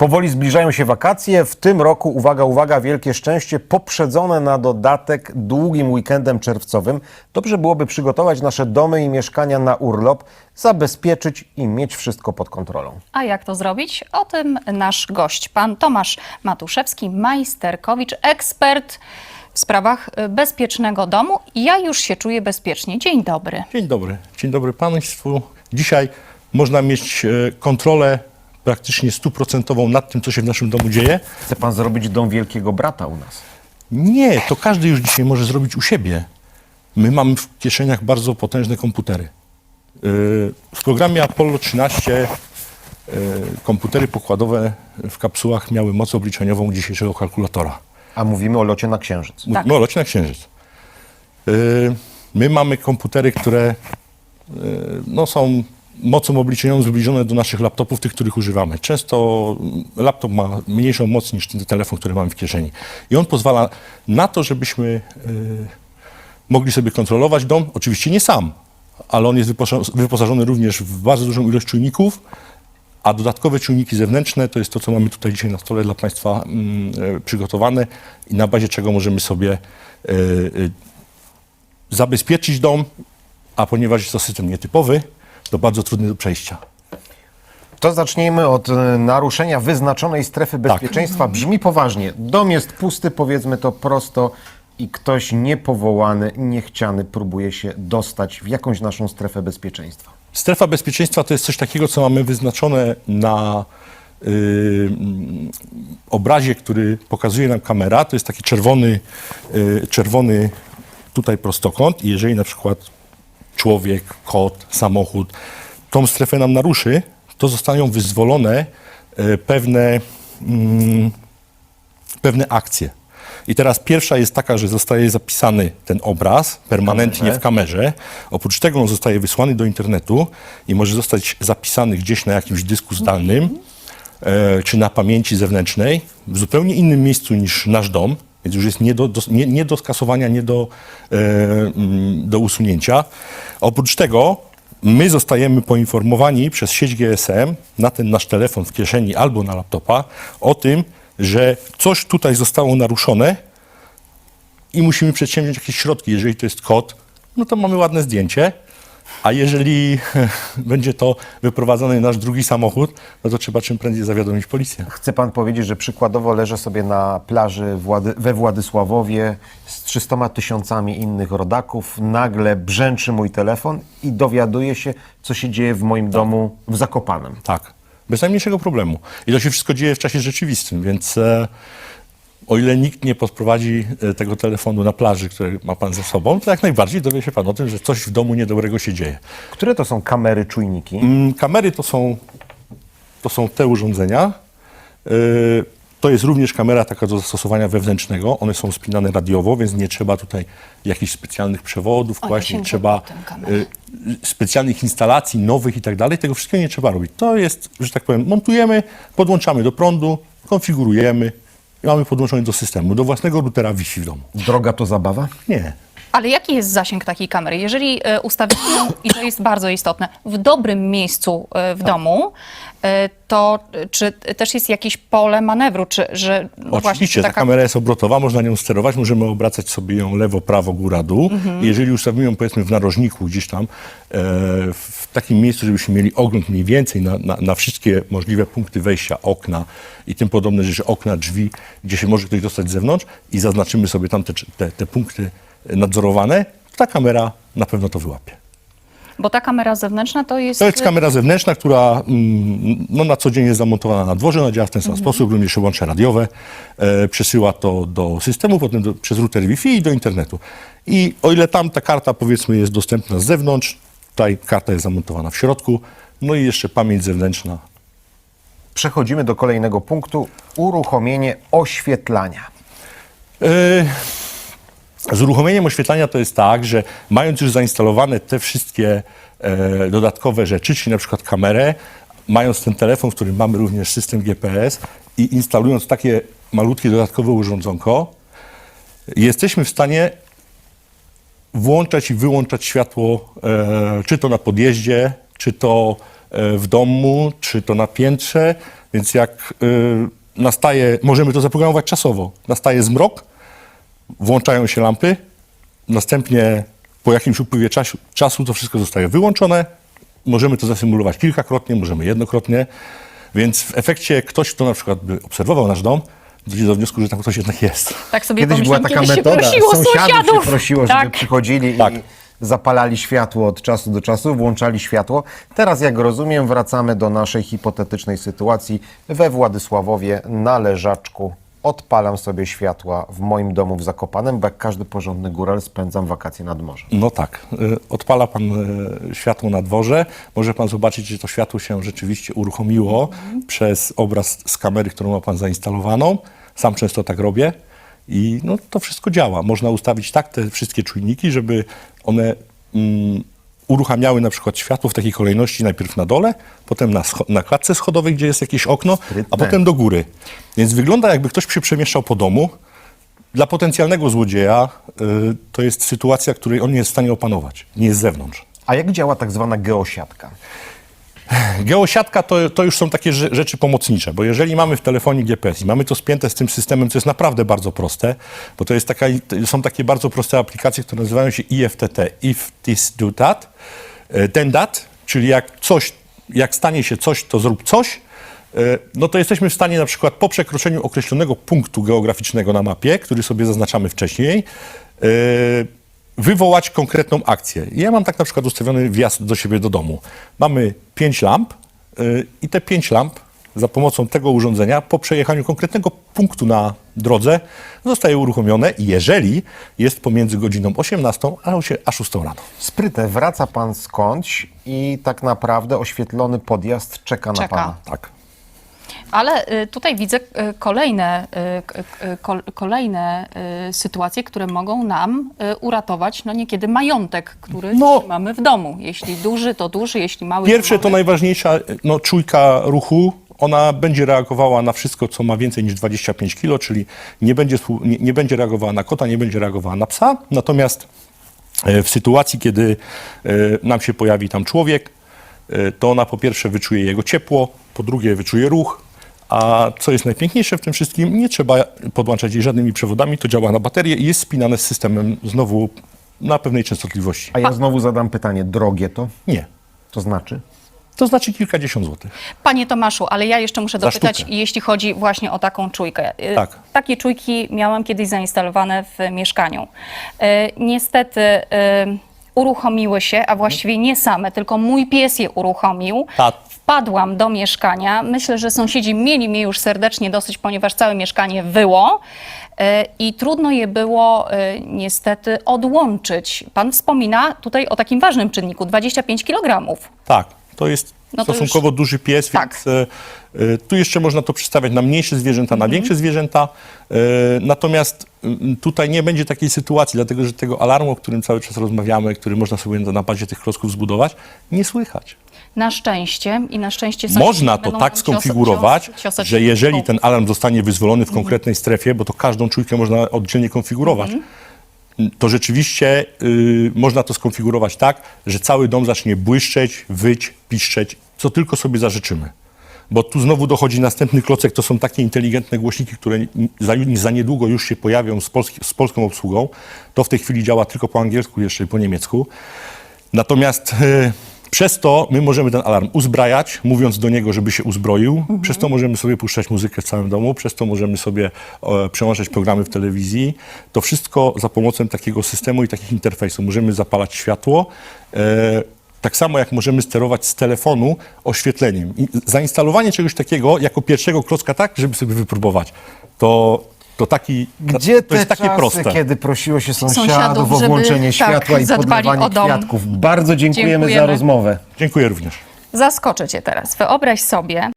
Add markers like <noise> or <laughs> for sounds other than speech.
Powoli zbliżają się wakacje. W tym roku, uwaga, uwaga, wielkie szczęście, poprzedzone na dodatek długim weekendem czerwcowym. Dobrze byłoby przygotować nasze domy i mieszkania na urlop, zabezpieczyć i mieć wszystko pod kontrolą. A jak to zrobić? O tym nasz gość, pan Tomasz Matuszewski, majsterkowicz, ekspert w sprawach y, bezpiecznego domu. Ja już się czuję bezpiecznie. Dzień dobry. Dzień dobry. Dzień dobry Państwu. Dzisiaj można mieć e, kontrolę praktycznie stuprocentową nad tym, co się w naszym domu dzieje. Chce pan zrobić dom wielkiego brata u nas. Nie, to każdy już dzisiaj może zrobić u siebie. My mamy w kieszeniach bardzo potężne komputery. E, W programie Apollo 13 e, komputery pokładowe w kapsułach miały moc obliczeniową dzisiejszego kalkulatora. A mówimy o locie na księżyc. Mówimy o locie na Księżyc. Yy, My mamy komputery, które yy, no, są mocą obliczeniową zbliżone do naszych laptopów, tych, których używamy. Często laptop ma mniejszą moc niż ten telefon, który mamy w kieszeni. I on pozwala na to, żebyśmy yy, mogli sobie kontrolować dom. Oczywiście nie sam, ale on jest wyposa- wyposażony również w bardzo dużą ilość czujników, a dodatkowe czujniki zewnętrzne to jest to, co mamy tutaj dzisiaj na stole dla Państwa mm, e, przygotowane i na bazie czego możemy sobie e, e, zabezpieczyć dom, a ponieważ jest to system nietypowy, to bardzo trudny do przejścia. To zacznijmy od e, naruszenia wyznaczonej strefy bezpieczeństwa. Brzmi poważnie. Dom jest pusty, powiedzmy to prosto, i ktoś niepowołany, niechciany próbuje się dostać w jakąś naszą strefę bezpieczeństwa. Strefa bezpieczeństwa to jest coś takiego, co mamy wyznaczone na y, mm, obrazie, który pokazuje nam kamera. To jest taki czerwony, y, czerwony tutaj prostokąt i jeżeli na przykład człowiek, kot, samochód tą strefę nam naruszy, to zostaną wyzwolone y, pewne, mm, pewne akcje. I teraz pierwsza jest taka, że zostaje zapisany ten obraz permanentnie w kamerze. Oprócz tego on zostaje wysłany do internetu i może zostać zapisany gdzieś na jakimś dysku zdalnym e, czy na pamięci zewnętrznej w zupełnie innym miejscu niż nasz dom, więc już jest nie do, do, nie, nie do skasowania, nie do, e, mm, do usunięcia. Oprócz tego my zostajemy poinformowani przez sieć GSM na ten nasz telefon w kieszeni albo na laptopa o tym, że coś tutaj zostało naruszone i musimy przedsięwziąć jakieś środki. Jeżeli to jest kod, no to mamy ładne zdjęcie, a jeżeli <laughs> będzie to wyprowadzony nasz drugi samochód, no to trzeba czym prędzej zawiadomić policję. Chce pan powiedzieć, że przykładowo leżę sobie na plaży Włady- we Władysławowie z 300 tysiącami innych rodaków, nagle brzęczy mój telefon i dowiaduję się, co się dzieje w moim domu w Zakopanem. Tak, bez najmniejszego problemu. I to się wszystko dzieje w czasie rzeczywistym, więc e, o ile nikt nie podprowadzi e, tego telefonu na plaży, który ma pan ze sobą, to jak najbardziej dowie się pan o tym, że coś w domu niedobrego się dzieje. Które to są kamery, czujniki? Mm, Kamery to są, to są te urządzenia. Yy, To jest również kamera taka do zastosowania wewnętrznego. One są spinane radiowo, więc nie trzeba tutaj jakichś specjalnych przewodów, właśnie nie trzeba yy, specjalnych instalacji nowych i tak dalej. Tego wszystkiego nie trzeba robić. To jest, że tak powiem, montujemy, podłączamy do prądu, konfigurujemy i mamy podłączony do systemu, do własnego routera Wi-Fi w domu. Droga to zabawa? Nie. Ale jaki jest zasięg takiej kamery? Jeżeli e, ustawimy ją, i to jest bardzo istotne, w dobrym miejscu e, w domu, e, to e, czy też jest jakieś pole manewru, czy że no właśnie, Oczywiście, czy ta kamera jest obrotowa, można nią sterować, możemy obracać sobie ją lewo, prawo, góra, dół. Mhm. Jeżeli ustawimy ją powiedzmy w narożniku gdzieś tam, e, w takim miejscu, żebyśmy mieli ogląd mniej więcej na, na, na wszystkie możliwe punkty wejścia, okna i tym podobne rzeczy, okna, drzwi, gdzie się może ktoś dostać z zewnątrz i zaznaczymy sobie tam te, te, te punkty nadzorowane, ta kamera na pewno to wyłapie. Bo ta kamera zewnętrzna to jest... To jest kamera zewnętrzna, która mm, no, na co dzień jest zamontowana na dworze, ona działa w ten sam sposób, również łącze radiowe, e, przesyła to do systemu, potem do, przez router Wi-Fi i do internetu. I o ile tam ta karta powiedzmy jest dostępna z zewnątrz, tutaj karta jest zamontowana w środku, no i jeszcze pamięć zewnętrzna. Przechodzimy do kolejnego punktu. Uruchomienie oświetlania. E, Z uruchomieniem oświetlania to jest tak, że mając już zainstalowane te wszystkie e, dodatkowe rzeczy, czyli na przykład kamerę, mając ten telefon, w którym mamy również system GPS i instalując takie malutkie dodatkowe urządzonko, jesteśmy w stanie włączać i wyłączać światło, e, czy to na podjeździe, czy to e, w domu, czy to na piętrze, Więc jak y, nastaje, możemy to zaprogramować czasowo, nastaje zmrok, włączają się lampy, następnie po jakimś upływie czasu, czasu to wszystko zostaje wyłączone. Możemy to zasymulować kilkakrotnie, możemy jednokrotnie, więc w efekcie ktoś, kto na przykład by obserwował nasz dom, dojdzie do wniosku, że tam ktoś jednak jest. Tak sobie Kiedyś była pomyślałam, taka kiedyś metoda, się prosiło sąsiadów, sąsiadów. się prosiło, żeby tak. przychodzili Tak. i zapalali światło od czasu do czasu, włączali światło. Teraz, jak rozumiem, wracamy do naszej hipotetycznej sytuacji. We Władysławowie na leżaczku odpalam sobie światła w moim domu w Zakopanem, bo jak każdy porządny góral spędzam wakacje nad morzem. No tak. Y, Odpala pan y, światło na dworze. Może pan zobaczyć, że to światło się rzeczywiście uruchomiło przez obraz z kamery, którą ma pan zainstalowaną. Sam często tak robię. I no, to wszystko działa. Można ustawić tak te wszystkie czujniki, żeby one mm, uruchamiały na przykład światło w takiej kolejności najpierw na dole, potem na, na klatce schodowej, gdzie jest jakieś okno, a potem do góry. Więc wygląda jakby ktoś się przemieszczał po domu, dla potencjalnego złodzieja y, to jest sytuacja, której on nie jest w stanie opanować, nie jest z zewnątrz. A jak działa tak zwana geosiatka? Geosiatka to, to już są takie rze- rzeczy pomocnicze, bo jeżeli mamy w telefonie GPS i mamy to spięte z tym systemem, co jest naprawdę bardzo proste, bo to jest taka, są takie bardzo proste aplikacje, które nazywają się IFTT, if this do that, e, then that, czyli jak coś, jak stanie się coś, to zrób coś, e, no to jesteśmy w stanie na przykład po przekroczeniu określonego punktu geograficznego na mapie, który sobie zaznaczamy wcześniej, e, wywołać konkretną akcję. Ja mam tak na przykład ustawiony wjazd do siebie do domu. Mamy pięć lamp yy, i te pięć lamp za pomocą tego urządzenia po przejechaniu konkretnego punktu na drodze zostaje uruchomione, jeżeli jest pomiędzy godziną 18 a osie- a 6 rano. Spryte, wraca pan skądś i tak naprawdę oświetlony podjazd czeka, na Czeka. pana. Tak. Ale y, tutaj widzę y, kolejne, y, kolejne sytuacje, które mogą nam uratować no niekiedy majątek, który No. mamy w domu. Jeśli duży, to duży, jeśli mały, Pierwsze to to mały. najważniejsza, no, czujka ruchu. Ona będzie reagowała na wszystko, co ma więcej niż 25 kg, czyli nie będzie, nie, nie będzie reagowała na kota, nie będzie reagowała na psa. Natomiast w sytuacji, kiedy nam się pojawi tam człowiek, to ona po pierwsze wyczuje jego ciepło, po drugie wyczuje ruch, a co jest najpiękniejsze w tym wszystkim, nie trzeba podłączać jej żadnymi przewodami, to działa na baterię i jest spinane z systemem znowu na pewnej częstotliwości. A ja znowu zadam pytanie, drogie to? Nie. To znaczy? To znaczy kilkadziesiąt złotych. Panie Tomaszu, ale ja jeszcze muszę Za dopytać, sztukę. jeśli chodzi właśnie o taką czujkę. Y, Tak. Takie czujki miałam kiedyś zainstalowane w mieszkaniu. Y, Niestety y, uruchomiły się, a właściwie nie same, tylko mój pies je uruchomił. Tak. Wpadłam do mieszkania. Myślę, że sąsiedzi mieli mnie już serdecznie dosyć, ponieważ całe mieszkanie wyło. y, I trudno je było y, niestety odłączyć. Pan wspomina tutaj o takim ważnym czynniku 25 kg. Tak, to jest No to stosunkowo duży pies, Tak. więc e, tu jeszcze można to przedstawiać na mniejsze zwierzęta, na większe zwierzęta. E, natomiast mm, tutaj nie będzie takiej sytuacji, dlatego że tego alarmu, o którym cały czas rozmawiamy, który można sobie na bazie tych klocków zbudować, nie słychać. Na szczęście i na szczęście sąsiedzi Można to tak cios- skonfigurować, cios- ciosać że jeżeli ten alarm zostanie wyzwolony w konkretnej strefie, bo to każdą czujkę można oddzielnie konfigurować, to rzeczywiście y, można to skonfigurować tak, że cały dom zacznie błyszczeć, wyć, piszczeć, co tylko sobie zażyczymy. Bo tu znowu dochodzi następny klocek, to są takie inteligentne głośniki, które za, za niedługo już się pojawią z, polski, z polską obsługą. To w tej chwili działa tylko po angielsku, jeszcze po niemiecku. Natomiast e, przez to my możemy ten alarm uzbrajać, mówiąc do niego, żeby się uzbroił. Przez to możemy sobie puszczać muzykę w całym domu, przez to możemy sobie e, przełączać programy w telewizji. To wszystko za pomocą takiego systemu i takich interfejsów. Możemy zapalać światło. E, tak samo jak możemy sterować z telefonu oświetleniem. I zainstalowanie czegoś takiego jako pierwszego klocka tak, żeby sobie wypróbować, to, to taki Gdzie to te jest takie czasy, proste. kiedy prosiło się sąsiadów, Sąsiadów, o żeby, włączenie tak, światła i zadbali podlewanie o dom. kwiatków? Bardzo dziękujemy, za Dziękujemy. rozmowę. Dziękuję również. Zaskoczę cię teraz. Wyobraź sobie,